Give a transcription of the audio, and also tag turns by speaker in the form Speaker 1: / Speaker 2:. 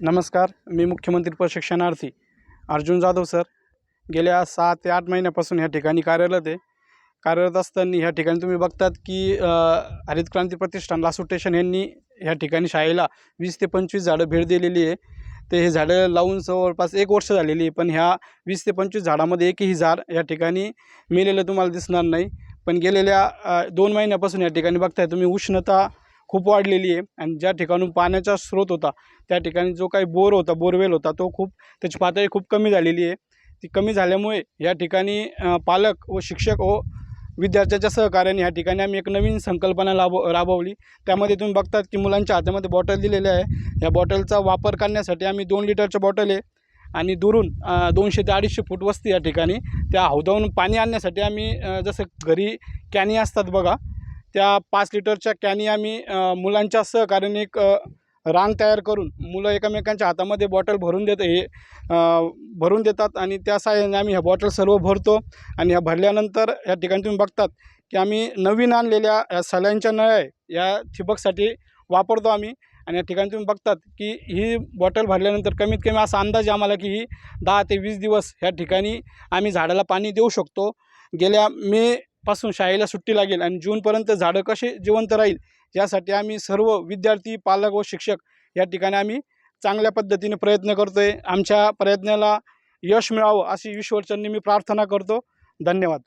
Speaker 1: नमस्कार मी मुख्यमंत्री प्रशिक्षणार्थी अर्जुन जाधव सर. गेल्या सहा ते आठ महिन्यापासून ह्या ठिकाणी कार्यरत आहे. कार्यरत असताना ह्या ठिकाणी तुम्ही बघतात की हरित क्रांती प्रतिष्ठान लासू स्टेशन यांनी ह्या ठिकाणी शाळेला वीस ते पंचवीस झाडं भेट दिलेली आहे. ते हे झाडं लावून जवळपास एक वर्ष झालेली आहे पण ह्या वीस ते पंचवीस झाडामध्ये एकही झाड या ठिकाणी मेलेलं तुम्हाला दिसणार नाही. पण गेलेल्या दोन महिन्यापासून या ठिकाणी बघताय तुम्ही उष्णता खूप वाढलेली आहे. आणि ज्या ठिकाणून पाण्याचा स्रोत होता त्या ठिकाणी जो काही बोर होता बोरवेल होता तो खूप त्याची पातळी खूप कमी झालेली आहे. ती कमी झाल्यामुळे या ठिकाणी पालक व शिक्षक व विद्यार्थ्याच्या सहकार्याने या ठिकाणी आम्ही एक नवीन संकल्पना लाभ राबवली. त्यामध्ये तुम्ही बघतात की मुलांच्या हातामध्ये बॉटल दिलेले आहे. या बॉटलचा वापर करण्यासाठी आम्ही दोन लिटरच्या बॉटल आहे आणि दुरून दोनशे ते अडीचशे फूट वस्ती या ठिकाणी त्या हौदावून पाणी आणण्यासाठी आम्ही जसं घरी कॅनी असतात बघा त्या पाच लिटरच्या कॅनी आम्ही मुलांच्या सहकार्याने एक रांग तयार करून मुलं एकमेकांच्या हातामध्ये बॉटल भरून देत हे भरून देतात आणि त्या साहाय्याने आम्ही ह्या बॉटल सर्व भरतो आणि ह्या भरल्यानंतर या ठिकाणी तुम्ही बघतात की आम्ही नवीन आणलेल्या या सलाईनच्या नळ्या आहे या ठिबकसाठी वापरतो आम्ही आणि या ठिकाणी तुम्ही बघतात की ही बॉटल भरल्यानंतर कमीत कमी असा अंदाज आम्हाला की ही दहा ते वीस दिवस ह्या ठिकाणी आम्ही झाडाला पाणी देऊ शकतो. गेल्या मे पासून शाळेला सुट्टी लागेल आणि जूनपर्यंत झाडं कसे जिवंत राहील यासाठी आम्ही सर्व विद्यार्थी पालक व शिक्षक या ठिकाणी आम्ही चांगल्या पद्धतीने प्रयत्न करतो आहे आमच्या प्रयत्नाला यश मिळावं अशी ईश्वरचरणी मी प्रार्थना करतो. धन्यवाद.